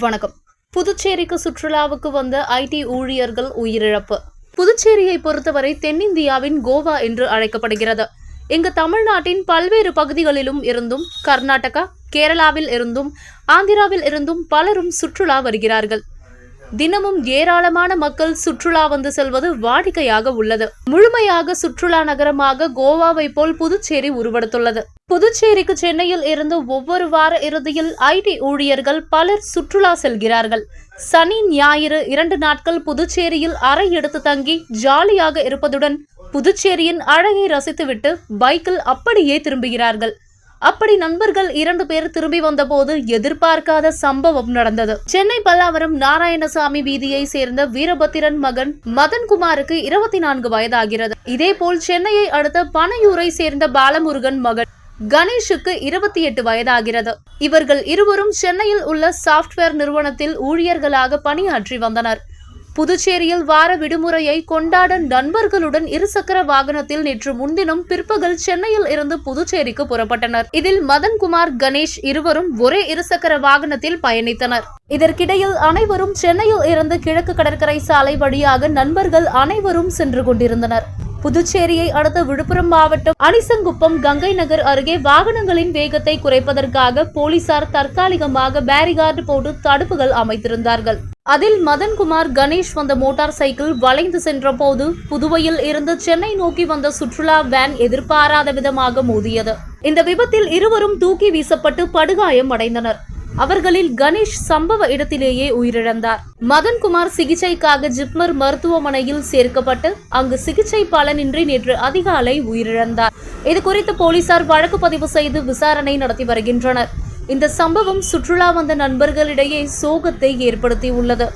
வணக்கம். புதுச்சேரிக்கு சுற்றுலாவுக்கு வந்த ஐடி ஊழியர்கள் உயிரிழப்பு. புதுச்சேரியை பொறுத்தவரை தென்னிந்தியாவின் கோவா என்று அழைக்கப்படுகிறது. இங்கு தமிழ்நாட்டின் பல்வேறு பகுதிகளிலும் இருந்தும் கர்நாடகா கேரளாவில் இருந்தும் ஆந்திராவில் இருந்தும் பலரும் சுற்றுலா வருகிறார்கள். தினமும் ஏராளமான மக்கள் சுற்றுலா வந்து செல்வது வாடிக்கையாக உள்ளது. முழுமையாக சுற்றுலா நகரமாக கோவாவை போல் புதுச்சேரி உருவெடுத்துள்ளது. புதுச்சேரிக்கு சென்னையில் இருந்து ஒவ்வொரு வார இறுதியில் ஐடி ஊழியர்கள் பலர் சுற்றுலா செல்கிறார்கள். சனி ஞாயிறு இரண்டு நாட்கள் புதுச்சேரியில் அறை எடுத்து தங்கி ஜாலியாக இருப்பதுடன் புதுச்சேரியின் அழகை ரசித்துவிட்டு பைக்கில் அப்படியே திரும்புகிறார்கள். அப்படி நண்பர்கள் இரண்டு பேர் திரும்பி வந்தபோது எதிர்பார்க்காத சம்பவம் நடந்தது. சென்னை பல்லாவரம் நாராயணசாமி வீதியை சேர்ந்த வீரபத்திரன் மகன் மதன்குமாருக்கு இருபத்தி நான்கு வயதாகிறது. இதேபோல் சென்னையை அடுத்த பனையூரை சேர்ந்த பாலமுருகன் மகன் கணேஷுக்கு இருபத்தி எட்டு வயதாகிறது. இவர்கள் இருவரும் சென்னையில் உள்ள சாப்ட்வேர் நிறுவனத்தில் ஊழியர்களாக பணியாற்றி வந்தனர். புதுச்சேரியில் வார விடுமுறையை கொண்டாட நண்பர்களுடன் இருசக்கர வாகனத்தில் நேற்று முன்தினம் பிற்பகல் சென்னையில் இருந்து புதுச்சேரிக்கு புறப்பட்டனர். இதில் மதன்குமார் கணேஷ் இருவரும் ஒரே இருசக்கர வாகனத்தில் பயணித்தனர். இதற்கிடையில் அனைவரும் சென்னையில் இருந்து கிழக்கு கடற்கரை சாலை வழியாக நண்பர்கள் அனைவரும் சென்று கொண்டிருந்தனர். புதுச்சேரியை அடுத்த விழுப்புரம் மாவட்டம் அனிசங்குப்பம் கங்கை நகர் அருகே வாகனங்களின் வேகத்தை குறைப்பதற்காக போலீசார் தற்காலிகமாக பேரிகார்டு போட்டு தடுப்புகள் அமைத்திருந்தார்கள். அதில் மதன்குமார் கணேஷ் வந்த மோட்டார் சைக்கிள் வளைந்து சென்றபோது புதுவையில் இருந்து சென்னை நோக்கி வந்த சுற்றுலா வேன் எதிர்பாராத விதமாக மோதியது. இந்த விபத்தில் இருவரும் தூக்கி வீசப்பட்டு படுகாயம் அடைந்தனர். அவர்களில் கணேஷ் சம்பவ இடத்திலேயே உயிரிழந்தார். மதன்குமார் சிகிச்சைக்காக ஜிப்மர் மருத்துவமனையில் சேர்க்கப்பட்டு அங்கு சிகிச்சை பலனின்றி நேற்று அதிகாலை உயிரிழந்தார். இது குறித்து போலீசார் வழக்கு பதிவு செய்து விசாரணை நடத்தி வருகின்றனர். இந்த சம்பவம் சுற்றுலா வந்த நண்பர்களிடையே சோகத்தை ஏற்படுத்தியுள்ளது.